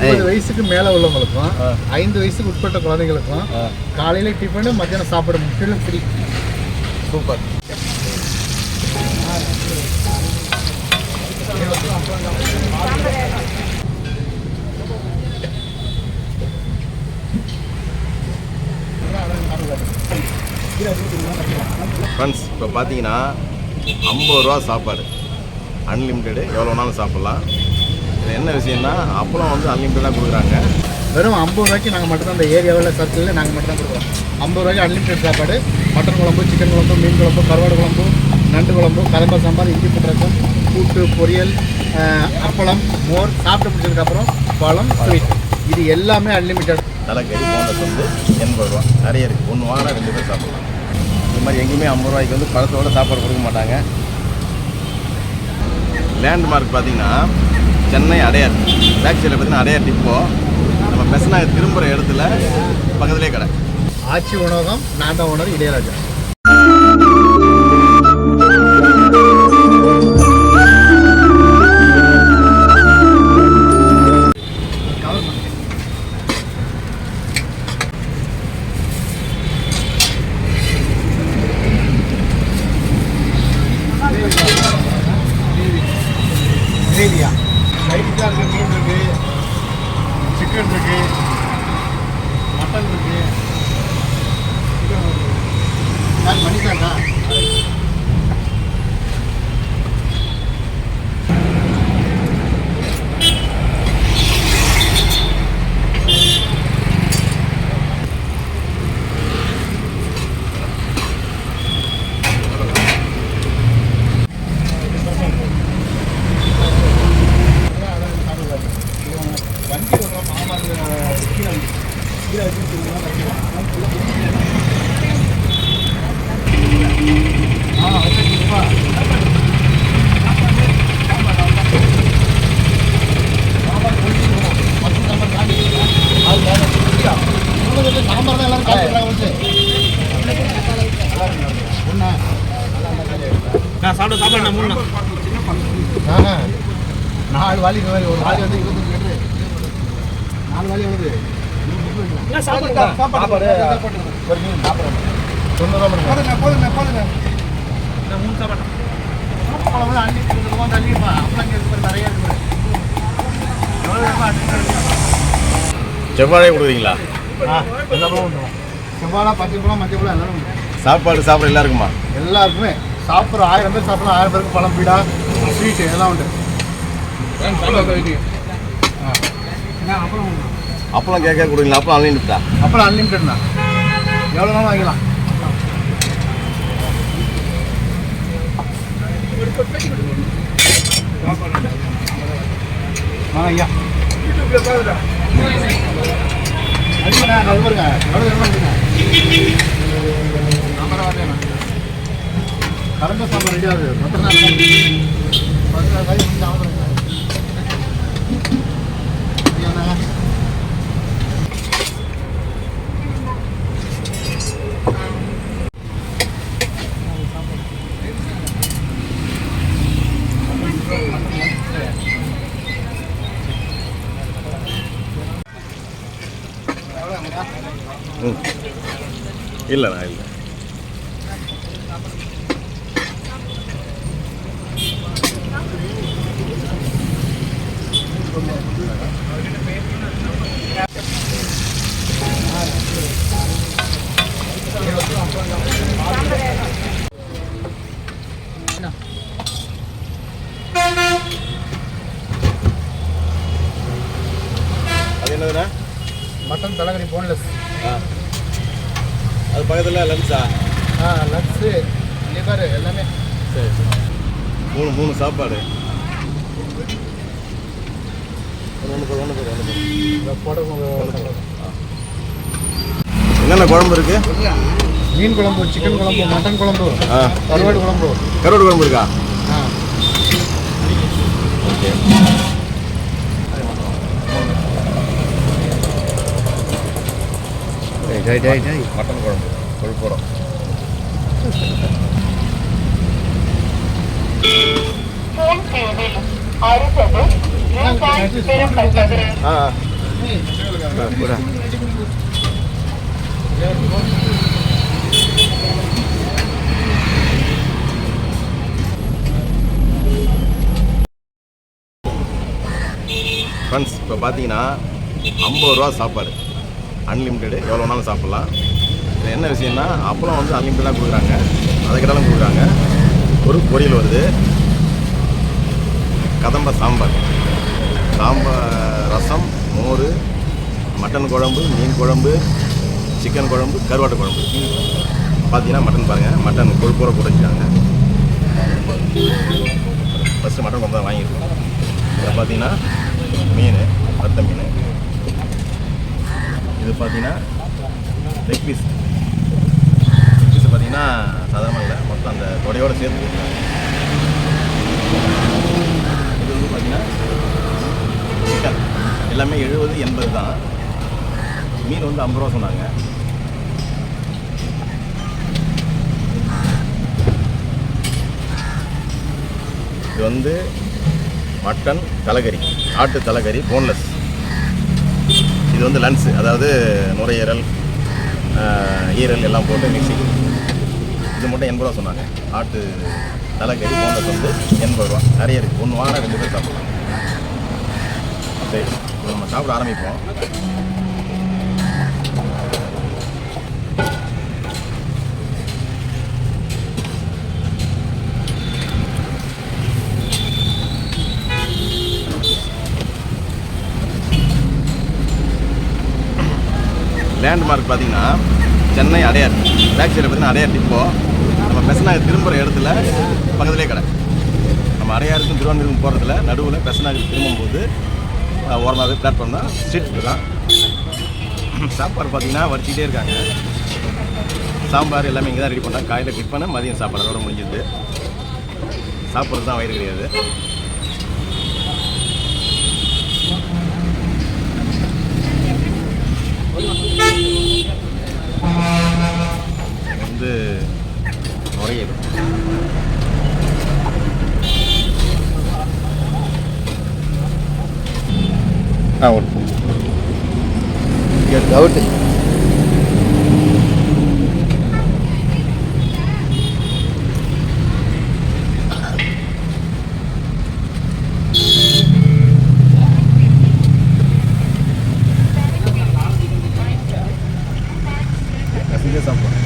ஐம்பது வயசுக்கு மேலே உள்ளவங்களுக்கும். ஐந்து வயசுக்கு உட்பட்ட குழந்தைங்களுக்கும் ஆ. காலையில டிஃபனு மத்தியானம் சாப்பாடு முற்றிலும் ஃப்ரீ சூப்பர். ஃப்ரெண்ட்ஸ் இப்போ பார்த்தீங்கன்னா ஐம்பது ரூபா சாப்பாடு. அன்லிமிட்டெடு எவ்வளோ வேணாலும் சாப்பிட்லாம். என்ன விஷயம்னா அப்பளம் வந்து அன்லிமிட்டடாக கொடுக்குறாங்க. வெறும் ஐம்பது ரூபாய்க்கு நாங்கள் மட்டும் அந்த ஏரியாவில் சர்க்கிளில் நாங்கள் மட்டும் தான் கொடுக்குறோம். ஐம்பது ரூபாய்க்கு அன்லிமிட்டட் சாப்பாடு. மட்டன் குழம்பு சிக்கன் குழம்பு மீன் குழம்பு கருவாடு குழம்பு நண்டு குழம்பு கதம்ப சாம்பார் இஞ்சி புட்டரசம் கூட்டு பொரியல் அப்பளம் மோர் சாப்பிட்டு முடிச்சதுக்கப்புறம் பழம் ஸ்வீட் இது எல்லாமே அன்லிமிட்டட் தலைக்கறி போண்டஸ் வந்து எண்பது ரூபா. நிறைய இருக்குது ஒன்று வாங்கினா ரெண்டு பேர் சாப்பிடலாம். இது மாதிரி எங்கேயுமே ஐம்பது ரூபாய்க்கு வந்து பழத்தோட சாப்பாடு கொடுக்க மாட்டாங்க. லேண்ட்மார்க் பார்த்தீங்கன்னா சென்னை அடையார் பேக் சைடில் பார்த்தீங்கன்னா அடையார் டிப்போ. நம்ம பெசனாக திரும்புகிற இடத்துல பக்கத்துலேயே கடை. ஆட்சி உணவகம் நான் தான் உணவு இளையராஜா. யார் மணிஷாக்கா வண்டி ஒரு மாமா கீழே கீழே வச்சு ஆ ஓகேப்பா சாம்பார் தான் எல்லாரும் சாப்பிட்றாங்க ஒன்றா நான் சாப்பிட சாப்பாடு நான் மூணு. நாலு வாலி ஒரு வந்து இருபத்தஞ்சு லிட்டரு நாலு வாலி எவ்வளவு சாப்பாடு. சாப்பாடு. ஒரு மீன் போதுங்க போதுங்க போதுங்க நான் மூணு சாப்பாடு வந்து அள்ளி கொடுத்துருவா தள்ளிப்பா அப்பளம் கேட்கு நிறைய இருக்கு செவ்வாழை கொடுக்குறீங்களா செவ்வாழை பச்சை பழம் மஞ்சள் பழம் எல்லாரும் சாப்பாடு சாப்பிட எல்லாருக்குமா? எல்லாருக்குமே. சாப்பிட்ற ஆயிரம் பேர் சாப்பிடலாம் ஆயிரம் பேருக்கு பழம் பீடா ஸ்வீட்டு எல்லாம் உண்டு. ஆ அப்புறம் அப்பளம் கேட்க கொடுக்குறீங்களா? அப்பளம் அன்லிமிட்டா அப்புறம் அன்லிமிட்டட் தான் எவ்வளோ நாளும் வாங்கிக்கலாம். ஐயா அடிக்கண்ணா, அது பாருங்க. எவ்வளவு வேணுமோ கரண்ட சாம்பார் ரெடி ஆகுது நாள் பதினாறு காய் வந்து ஆகுதுங்க ம் இல்லைண்ணா இல்லை அது என்னதுண்ணா மட்டன் தலைக்கறி போன்லெஸ் அது பக்கத்தில் லன்ச்சா ஆ? லக்ஸு லிவர் எல்லாமே. சரி மூணு மூணு சாப்பாடு. என்னென்ன குழம்பு இருக்கு? மீன் குழம்பு சிக்கன் குழம்பு மட்டன் குழம்பு கருவாடு குழம்பு. கருவாடு குழம்பு இருக்கா? ஜெய் ஜெய் ஜெய் மட்டன் குழம்பு கொழுப்புறம். ஃப்ரெண்ட்ஸ் இப்போ பார்த்தீங்கன்னா ஐம்பது ரூபா சாப்பாடு. அன்லிமிட்டெடு எவ்வளோ வேணாலும் சாப்பிட்லாம். இது என்ன விஷயம்னா அப்பளம் வந்து அன்லிமிட்டடாக கொடுக்குறாங்க. அதுக்கிட்டாலும் கொடுக்குறாங்க. ஒரு பொரியல் வருது. கதம்ப சாம்பார். சாம்பார் ரசம் மோர் மட்டன் குழம்பு மீன் குழம்பு சிக்கன் குழம்பு கருவாட்டு குழம்பு. பார்த்தீங்கன்னா மட்டன் பாருங்கள் மட்டன் கொழுப்பூரை குறைஞ்சிட்டாங்க ஃபஸ்ட்டு மட்டன் குழம்பு தான் வாங்கியிருக்கோம். இதில் பார்த்தீங்கன்னா மீன் வத்த மீன். இது பார்த்தீங்கன்னா லெக் பீஸ் பீஸ் பார்த்தீங்கன்னா சாதாரணமாக இல்லை. மொத்தம் அந்த தொடையோடு சேர்த்து இது வந்து பார்த்தீங்கன்னா சிக்கன் எல்லாமே எழுபது எண்பது தான். மீன் வந்து ஐம்பது ரூபா சொன்னாங்க. இது வந்து மட்டன் தலைகறி ஆட்டு தலைகறி போன்லெஸ் இது வந்து லன்ஸ் அதாவது நுரையீரல் ஈரல் எல்லாம் போட்டு மிக்ஸி இது மட்டும் எண்பது ரூபா சொன்னாங்க. ஆட்டு தலைக்கறி போன்லெஸ் வந்து எண்பது ரூபா நிறைய இருக்குது ஒன்று வாங்கினா ரெண்டு பேர் சாப்பிட்லாம். சரி நம்ம சாப்பிட ஆரம்பிப்போம். லேண்ட்மார்க் பார்த்தீங்கன்னா சென்னை அடையார். பேக் சைடில் பார்த்தீங்கன்னா அடையார் டிப்போ நம்ம பெசனாக திரும்புகிற இடத்துல பக்கத்துலேயே கடை. நம்ம அடையாருக்கும் திருவான்மியூருக்கும் போகிறதுல நடுவில் பெசனாக திரும்பும்போது அஹ், ஓரமாகவே பிளாட்ஃபார்ம் தான் ஸ்ட்ரீட் தான். சாப்பாடு பார்த்தீங்கன்னா வடிச்சிக்கிட்டே இருக்காங்க. சாம்பார் எல்லாமே இங்கே தான் ரெடி பண்ணுறாங்க காலையில் டிஃபனு மதியம் சாப்பாடு. அதோட முடிஞ்சிது. சாப்பிட்றது தான் வயிறு கிடையாது வந்து நுரையீரல் ஆ ஒரு டவுட்டு ரசிக்க சாப்பிடும்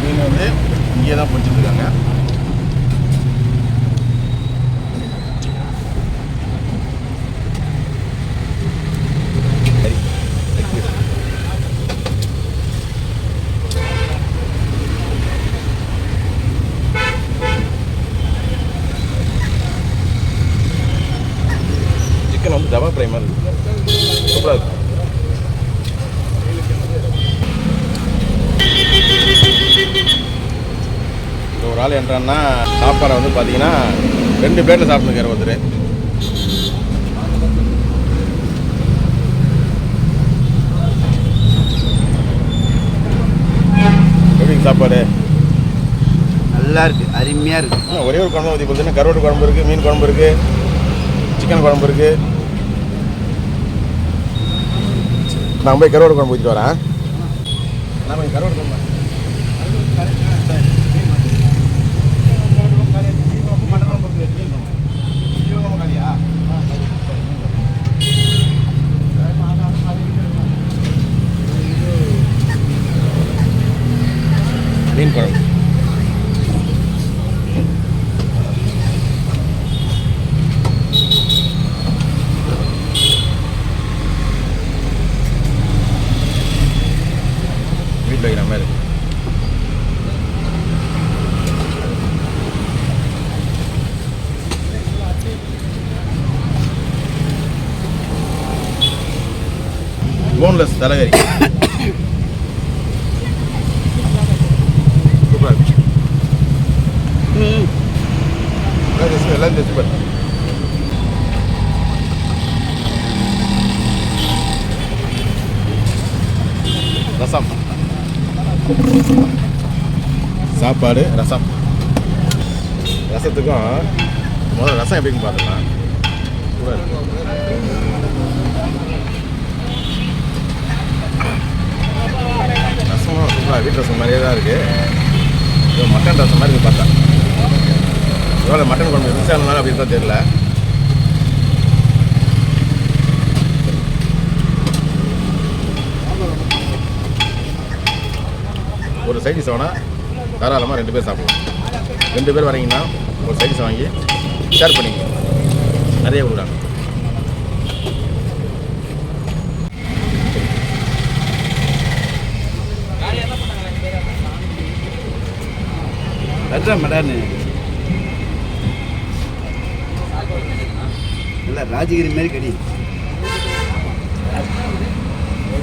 மீன் வந்து இங்கே தான் பிடிச்சிட்டு இருக்காங்க சரி சிக்கன் வந்து தவா ஃப்ரை மாதிரி இருக்கு சூப்பராக இருக்கு ஆள் என்றான்னா சாப்பாடை வந்து பார்த்தீங்கன்னா ரெண்டு பிளேட்டில் சாப்பிட்டுருக்காரு ஒருத்தர். எப்படி சாப்பாடு? நல்லா இருக்கு அருமையாக இருக்கு. ஆ, ஒரே ஒரு குழம்பு ஊற்றி பார்த்தீங்கன்னா கருவாட்டு குழம்பு இருக்குது மீன் குழம்பு இருக்குது சிக்கன் குழம்பு இருக்குது நான் போய் கருவாடு குழம்பு ஊற்றிட்டு வரேன். நான் போய் கருவாடு குழம்பு மீன் குழம்பு வீட்டில் வைக்கிற மாதிரி போன்லெஸ் தலைகறி சூப்பராக இருக்கு ம் அதாவது எல்லாம் டெஸ்ட் பண்ணு ரசம் சாப்பாடு ரசம். ரசத்துக்கும் முதல்ல ரசம் எப்படின்னு பார்த்துக்கலாம். சூப்பராக வீட்டு ரசம் மாதிரியே தான் இருக்குது இது மட்டன் ரசம் மாதிரி இருக்கு பார்த்தா. ஒருவேளை மட்டன் குழம்பு மிக்ஸ் ஆனதுனால அப்படி இருக்கா தெரியல. ஒரு சைடிஸ் வேணால் தாராளமாக ரெண்டு பேர் சாப்பிடுவோம். ரெண்டு பேர் வரீங்கன்னா ஒரு சைடிஸ் வாங்கி ஷேர் பண்ணிங்க நிறைய கொடுக்குறாங்க. அதுதான் மடான்னு இல்லை ராஜகிரி மாரி கடி.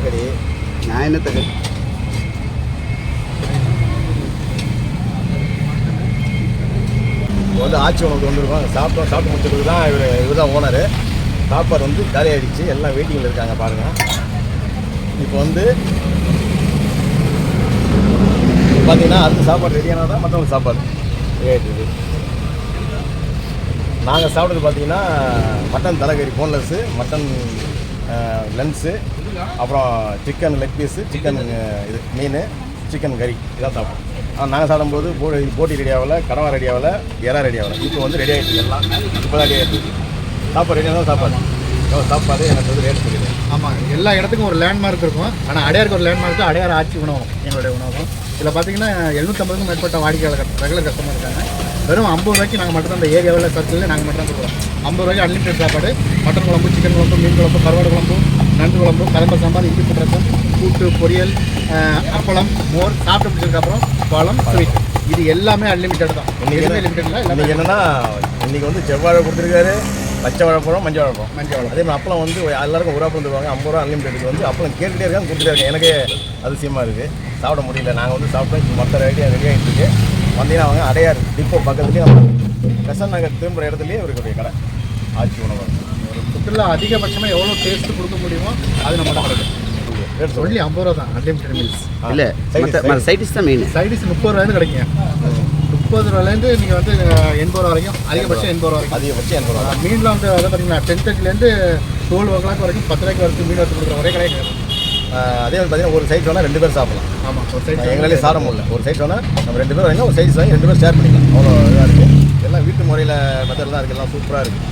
சரி நான் என்னத்த கடி இப்போ வந்து ஆட்சி உணவுக்கு வந்திருக்கோம் சாப்பிட்டோம் சாப்பிட்டு முடிச்சதுக்கு தான் இவர் இவர் தான் ஓனரு சாப்பாடு வந்து காலி எல்லாம் வெயிட்டிங்கில் இருக்காங்க பாருங்கள் இப்போ வந்து பார்த்தீங்கன்னா அடுத்த சாப்பாடு ரெடியானா தான் மற்றவங்களுக்கு சாப்பாடு. ரெடி நாங்கள் சாப்பிட்றது பார்த்தீங்கன்னா மட்டன் தலைகறி போன்லெஸ்ஸு மட்டன் லென்ஸு அப்புறம் சிக்கன் லெக் பீஸு சிக்கன் இது மீன் சிக்கன் கறி இதான் சாப்பிடுவோம் ஆனால் நாங்கள் சாப்பிடும்போது போ போட்டி ரெடி ஆகல கடவா ரெடி ஆகல எறா ரெடி ஆகலை. இப்போ வந்து ரெடி ஆகிடுச்சு எல்லாம். இப்போ தான் ரெடி ஆகிடுச்சு சாப்பாடு ரெடியாக தான் சாப்பாடு. சாப்பாடு எனக்கு வந்து ரேட் சொல்லிடுறேன் ஆமாம் எல்லா இடத்துக்கும் ஒரு லேண்ட்மார்க் இருக்கும். ஆனால் அடையாருக்கு ஒரு லேண்ட்மார்க் அடையார் ஆட்சி உணவகம் எங்களுடைய உணவகம். இதில் பார்த்தீங்கன்னா எழுநூற்றம்பதுக்கும் மேற்பட்ட வாடிக்கையாளர் ரெகுலர் கஸ்டமர் இருக்காங்க. வெறும் ஐம்பது ரூபாய்க்கு நாங்கள் மட்டும் அந்த ஏரியாவில் சர்க்கிளில் நாங்கள் மட்டும் தான் கொடுக்குறோம். ஐம்பது ரூபாய்க்கு அன்லிமிட்டட் சாப்பாடு மட்டன் குழம்பு சிக்கன் குழம்பு மீன் குழம்பு கருவாடு குழம்பு நண்டு குழம்பு கலம்ப சாம்பார் இஞ்சி புட்டரசம் கூட்டு பொரியல் அப்பளம் மோர் சாப்பிட்டு முடிச்சதுக்கப்புறம் பழம் ஸ்வீட் இது எல்லாமே அன்லிமிட்டட் தான். எதுவுமே லிமிட்டட் இல்லை என்னன்னா இன்னைக்கு வந்து செவ்வாழை கொடுத்துருக்காரு. பச்சை வாழைப்பழம் மஞ்சள் வாழைப்பழம் மஞ்சள் வாழைப்பழம். அதே மாதிரி அப்பளம் வந்து எல்லாருக்கும் ஒரு அப்பளம் தருவாங்க ஐம்பது ரூபா அன்லிமிட்டெட் வந்து அப்பளம் கேட்டுகிட்டே இருக்காங்க கொடுத்துட்டே இருக்காங்க. எனக்கு அதிசயமாக இருக்குது சாப்பிட முடியல. நாங்கள் வந்து சாப்பிட்டோம். இப்போ மற்ற ரெடி ரெடி ஆகிட்டு இருக்கு. வந்தீங்கன்னா அவங்க அடையார் டிப்போ பக்கத்துலேயே நம்ம பெசன் நகர் திரும்புகிற இடத்துலையே இவருடைய கடை. ஆட்சி உணவு ஒரு ஃபுட்டில் அதிகபட்சமாக எவ்வளோ டேஸ்ட் கொடுக்க முடியுமோ அது நம்ம கிடைக்கும். சொல்லி ஐம்பது ரூபா தான். அன்லிமிட்டட் மீல்ஸ் இல்லை மற்ற சைடிஸ் தான் மெயின் சைடிஸ் முப்பது ரூபாயிருந்து கிடைக்குங்க. முப்பது ரூபாயிலேருந்து நீங்கள் வந்து எண்பது ரூபா வரைக்கும் அதிகபட்சம் எண்பது ரூபா வரைக்கும். அதிகபட்சம் எண்பது ரூபா மீனில் வந்து அதை பார்த்தீங்கன்னா டென் தேர்ட்டிலேருந்து டுவெல் ஓ கிளாக் வரைக்கும் பத்து ரூபாய்க்கு வரைக்கும் மீன் எடுத்து கொடுக்குற ஒரே கிடையாது. அதே மாதிரி பார்த்தீங்கன்னா ஒரு சைட் வேணால் ரெண்டு பேர் சாப்பிடலாம். ஆமாம் ஒரு சைடு எங்களாலே சாப்பிட முடியல. ஒரு சைட் வேணால் நம்ம ரெண்டு பேர் வாங்க ஒரு சைஸ் வாங்கி ரெண்டு பேர் ஷேர் பண்ணிக்கலாம். அவ்வளோ இதாக இருக்குது எல்லாம் வீட்டு முறையில் மெத்தட் தான் இருக்குது எல்லாம் சூப்பராக இருக்குது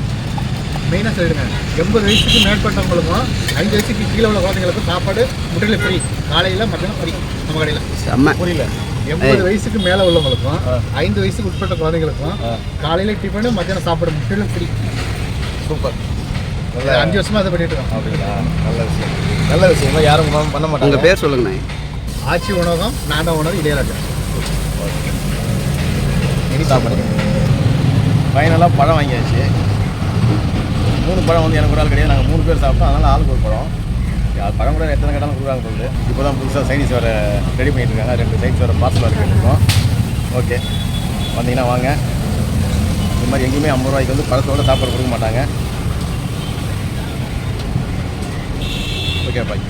மெயினாக சொல்லிடுங்க. எண்பது வயசுக்கு மேற்பட்டவங்களுக்கும் ஐந்து வயசுக்கு கீழே உள்ள குழந்தைங்களுக்கும் சாப்பாடு முட்டையில் ஃப்ரீ காலையில் மத்தியானம் ஃப்ரீ நம்ம கடையில். செம்ம புரியல. எண்பது வயசுக்கு மேலே உள்ளவங்களுக்கும். ஐந்து வயசுக்கு உட்பட்ட குழந்தைங்களுக்கும். காலையில் டிஃபனு மத்தியானம் சாப்பாடு முட்டையிலும் ஃப்ரீ சூப்பர். நல்ல அஞ்சு வருஷமாக அதை பண்ணிட்டு இருக்கோம். அப்படிங்களா? நல்ல விஷயம். நல்ல விஷயம். யாரும் பண்ண- மாட்டாங்க. உங்கள் பேர் சொல்லுங்கண்ணே. ஆட்சி உணவகம் நான் தான் உணவு இளையராஜா சாப்பிடுங்க ஃபைனலாக பழம் வாங்கியாச்சு. மூணு பழம் வந்து எனக்கு ஒரு ஆள் கிடையாது. நாங்கள் மூணு பேர் சாப்பிட்டோம். அதனால் ஆளுக்கு ஒரு பழம். அது பழம் கூட எத்தனை கேட்டாலும் கொடுக்குறாங்க போகுது இப்போ தான் புதுசாக சைனீஸ் வர ரெடி பண்ணிட்டு இருக்காங்க ரெண்டு சைனீஸ் வர பார்சல் வேறு ஓகே வந்தீங்கன்னா வாங்க. இது மாதிரி எங்கேயுமே ஐம்பது ரூபாய்க்கு வந்து பழத்தோட சாப்பாடு கொடுக்க மாட்டாங்க. Okay bye